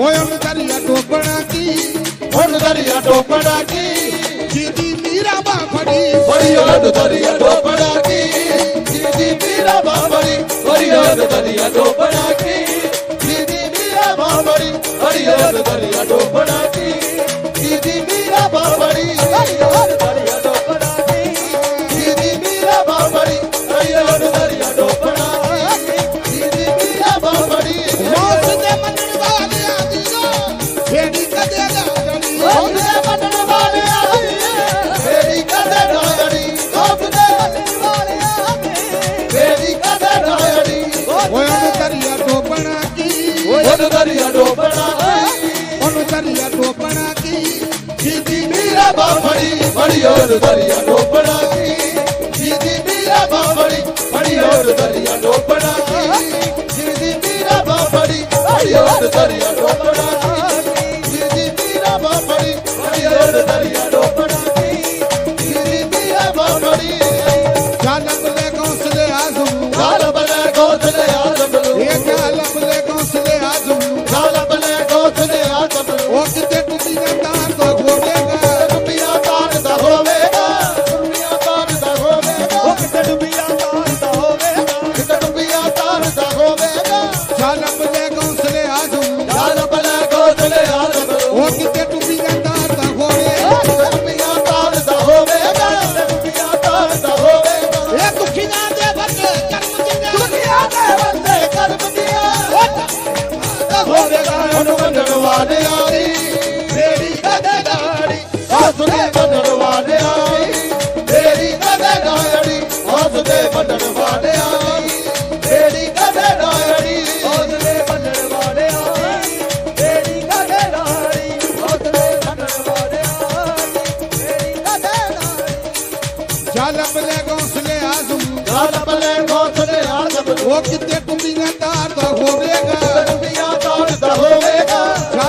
ਓਏ ਉਹਨੂੰ ਦਰਿਆ ਡੋਬਣਾ ਕੀ? ਹੁਣ ਦਰਿਆ ਡੋਬਣਾ ਕੀ? ਜੀਦੀ ਮੀਰਾ ਬਾਫੜੀ ਬੜੀ ਯਾਦ ਦਰਿਆ ਡੋਬਣਾ ਕੀ? ਜੀਦੀ ਮੀਰਾ ਬਾਬੜੀ ਬੜੀ ਯਾਦ ਦਰਿਆ ਡੋਬਣਾ ਬੜੀ ਯਾਦ ਦਰਿਆ ਜੀਦੀ ਮੀਰਾ ਬਾਬੜੀ ਬੜੀ ਹੋਰ ਦਰਿਆ ਡੋਬਣਾ ਕੀ ਜੀਦੀ ਮੀਰਾ ਬਾਬੜੀ ਬੜੀ ਹੋਰ ਦਰਿਆ ਡੋਬਣਾ ਕੀ ਜੀਦੀ ਮੀਰਾ ਬਾਬੜੀ ਮੰਨਣ ਵਾਲਿਆਂ ਦੀ ਤੇਰੀ ਕਦੇ ਨਾੜੀ ਉਸ ਦੇ ਮੰਨਣ ਵਾਲਿਆਂ ਦੀ ਤੇਰੀ ਕਦੇ ਨਾੜੀ ਉਸ ਦੇ ਮੰਨਣ ਵਾਲਿਆਂ ਦੀ ਤੇਰੀ ਕਦੇ ਨਾੜੀ ਉਸ ਦੇ ਮੰਨਣ ਵਾਲਿਆਂ ਦੀ ਤੇਰੀ ਕਦੇ ਨਾੜੀ ਉਸ ਦੇ ਮੰਨਣ ਵਾਲਿਆਂ ਦੀ ਤੇਰੀ ਕਦੇ ਨਾੜੀ ਜਾਲਬ ਲੈ ਗੌਸਲੇ ਆਜ਼ਮ ਨੂੰ ਗਾਲ ਬਲੇ ਗੋਥਲੇ ਉਹ ਕਿਤੇ ਟੁੱਟੀ ਜਾਂਦਾ ਤਾਂ ਖੋਵੇਗਾ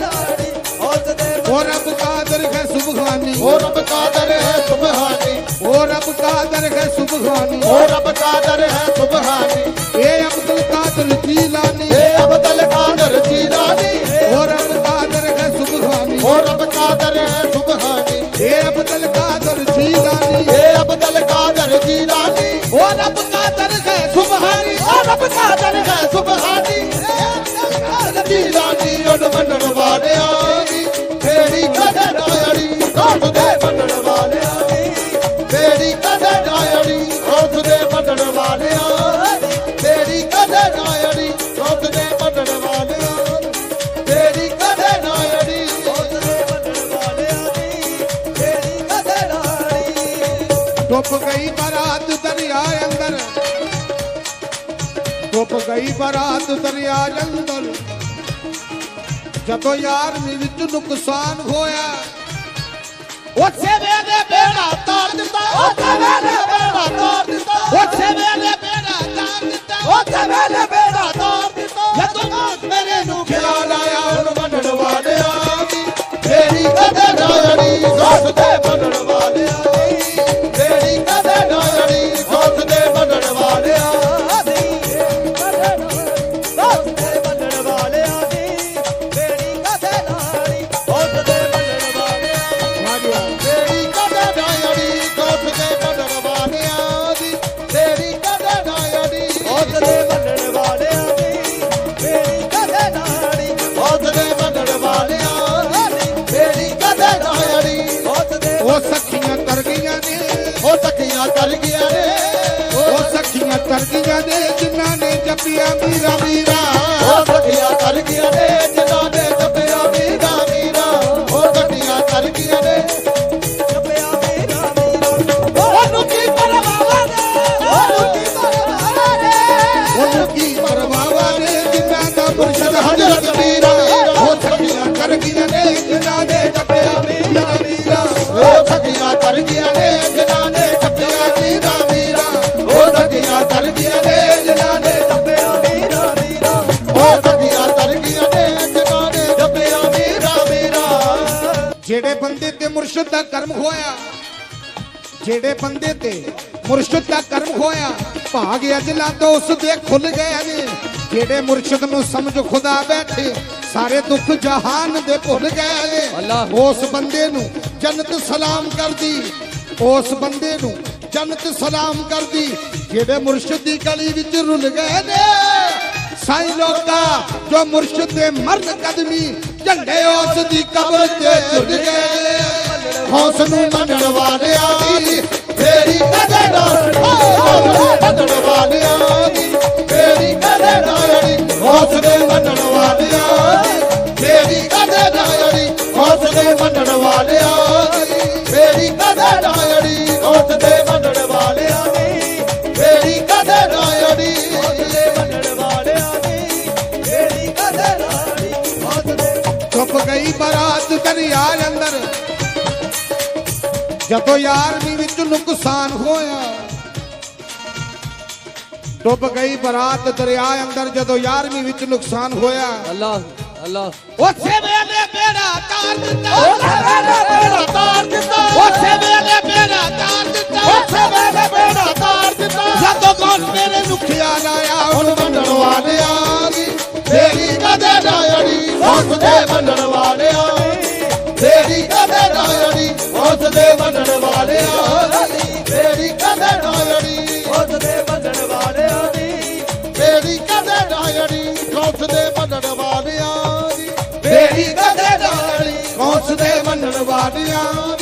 ਕਦੇ ਨਾੜੀ ਉਹਦੇ ਉਹ ਰੱਬ ਕਾਦਰ ਹੈ ਸੁਭਾਨੀ ਉਹ ਰੱਬ ਕਾਦਰ ਹੈ ਸੁਭਾਨੀ ਉਹ ਰੱਬ ਕਾਦਰ ਹੈ ਸੁਭਾਨੀ ਉਹ ਰੱਬ ਕਾਦਰ ਹੈ ਸੁਭਾਨੀ ਇਹ ਅਬਦੁਲ ਕਾਦਰ ਜੀਲਾਨੀ। ਇਹ ਅਬਦਲ ਕਾਦਰ ਜੀਲਾਨੀ। ਉਹ ਰੱਬ ਕਾਦਰ ਹੈ ਸੁਭਾਨੀ ਉਹ ਰੱਬ ਕਾਦਰ ਹੈ ਸੁਭਾਨੀ ਇਹ ਅਬਦੁਲ ਕਾਦਰ ਜੀਲਾਨੀ। ਇਹ ਅਬਦਲ ਕਾਦਰ ਜੀਲਾਨੀ। ਡੁੱਬ ਗਈ ਬਰਾਤ ਦਰਿਆ ਅੰਦਰ। ਡੁੱਬ ਗਈ ਬਰਾਤ ਦਰਿਆ ਅੰਦਰ। ਜਦੋਂ ਯਾਰ ਮੀ ਵਿੱਚ ਨੁਕਸਾਨ ਹੋਇਆ ਉਸੇ ਵੇਲੇ ਬੇੜਾ ਤਾਰ ਦਿੱਤਾ। ਉਸੇ ਵੇਲੇ ਬੇੜਾ ਤਾਰ ਦਿੱਤਾ। ਉਸੇ ਵੇਲੇ ਬੇੜਾ ਤਾਰ ਦਿੱਤਾ। ਉਸੇ ਵੇਲੇ ਬੇੜਾ ਤਾਰ ਦਿੱਤਾ। ਜਦੋਂ ਮੌਤ ਮੇਰੇ ਨੂੰ ਖਿਆਲ ਆਇਆ, ਉਹਨੂੰ ਮੰਨਣ ਵਾਲਿਆਂ ਦੀ ਤੇਰੀ ਕਦੇ ਨਾਇੜੀ ਦੋਸਤ ਦੇ ਮੰਨਣ ਉਹ ਸਖੀਆਂ ਤਰ ਗਈਆਂ ਨੇ, ਉਹ ਸਖੀਆਂ ਤਰ ਨੇ, ਉਹ ਸਖੀਆਂ ਤਰ ਨੇ, ਜਿਨ੍ਹਾਂ ਨੇ ਜਪਿਆ ਮੀਰਾ ਮੀਰਾ ਜਿਹੜੇ ਬੰਦੇ ਤੇ ਮੁਰਸ਼ਿਦ ਦਾ ਕਰਮ ਹੋਇਆ ਜਿਹੜੇ ਬੰਦੇ ਤੇ ਮੁਰਸ਼ਿਦ ਦਾ ਕਰਮ ਹੋਇਆ ਭਾਗ ਅਜਲਾ ਤੋਂ ਉਸ ਦੇ ਖੁੱਲ ਗਏ ਨੇ। ਜਿਹੜੇ ਮੁਰਸ਼ਿਦ ਨੂੰ ਸਮਝ ਖੁਦਾ ਬੈਠੇ ਸਾਰੇ ਦੁੱਖ ਜਹਾਨ ਦੇ ਭੁੱਲ ਗਏ ਨੇ। ਉਸ ਬੰਦੇ ਨੂੰ ਜੰਨਤ ਸਲਾਮ ਕਰਦੀ, ਉਸ ਬੰਦੇ ਨੂੰ ਜੰਨਤ ਸਲਾਮ ਕਰਦੀ ਜਿਹੜੇ ਮੁਰਸ਼ਿਦ ਦੀ ਗਲੀ ਵਿੱਚ ਰੁੱਲ ਗਏ ਨੇ। ਸਾਈਂ ਲੋਕਾ ਜੋ ਮੁਰਸ਼ਿਦ ਦੇ ਮਰਨ ਕਦਮੀ ਝੰਡੇ ਉਸ ਦੀ ਕਬਰ ਤੇ ਝੁੱਲ ਗਏ ਹੌਸ ਨੂੰ ਮੰਨਣ ਵਾਲਿਆਂ ਦੀ ਬਰਾਤ ਦਰਿਆ ਅੰਦਰ। ਜਦੋਂ ਯਾਰਵੀਂ ਵਿੱਚ ਨੁਕਸਾਨ ਹੋਇਆ ਡੁੱਬ ਗਈ ਬਰਾਤ ਦਰਿਆ ਅੰਦਰ। ਜਦੋਂ ਯਾਰਵੀਂ ਵਿੱਚ ਨੁਕਸਾਨ ਹੋਇਆ ਅੱਲਾ ਅੱਲਾ। ਉਸੇ ਵੇਲੇ ਬੇੜਾ ਤਾਰ ਦਿੱਤਾ। ਉਸੇ ਵੇਲੇ ਬੇੜਾ ਤਾਰ ਦਿੱਤਾ। ਉਸੇ ਵੇਲੇ ਬੇੜਾ ਤਾਰ ਦਿੱਤਾ। ਉਸੇ ਵੇਲੇ ਬੇੜਾ ਤਾਰ ਦਿੱਤਾ। ਜਦੋਂ ਗੌਸ ਮੇਰੇ ਨੂੰ ਖਿਆਲ ਆਇਆ ਹੁਣ ਮੰਨਣ ਵਾਲਿਆਂ ਦੀ ਤੇਰੀ ਕਦੇ ਨਾ ਅੜੀ। ਉਸ ਦੇ ਮੰਨਣ